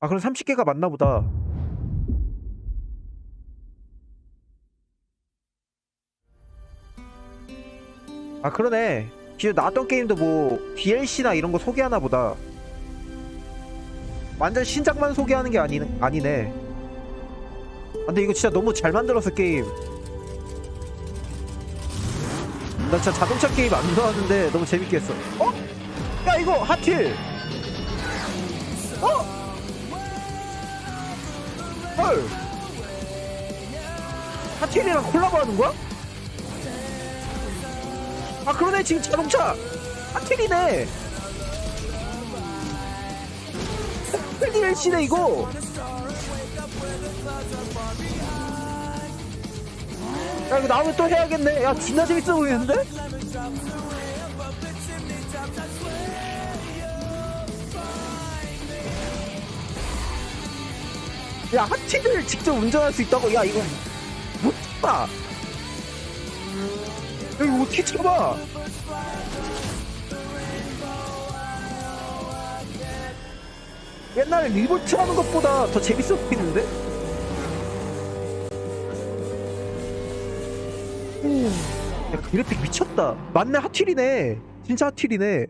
아 그럼 30개가 맞나 보다. 아 그러네. 기존 나왔던 게임도 뭐 DLC나 이런 거 소개하나 보다. 완전 신작만 소개하는 게 아니, 아니네. 아, 근데 이거 진짜 너무 잘 만들었어 게임. 나 진짜 자동차 게임 안 좋아하는데 너무 재밌게 했어. 어? 야 이거 하필 어? 헐 하필이랑 콜라보 하는 거야? 아 그러네 지금 자동차. 하필이네. DLC네 이거. 야 이거 나오면 또 해야겠네. 야 진짜 재밌어 보이는데? 야 하티를 직접 운전할 수 있다고? 야 이거 못 참아 야 이거 어떻게 참아? 옛날에 리볼트 하는 것보다 더 재밌어 보이는데? 오, 야 그래픽 미쳤다. 맞네 하틸이네. 진짜 하틸이네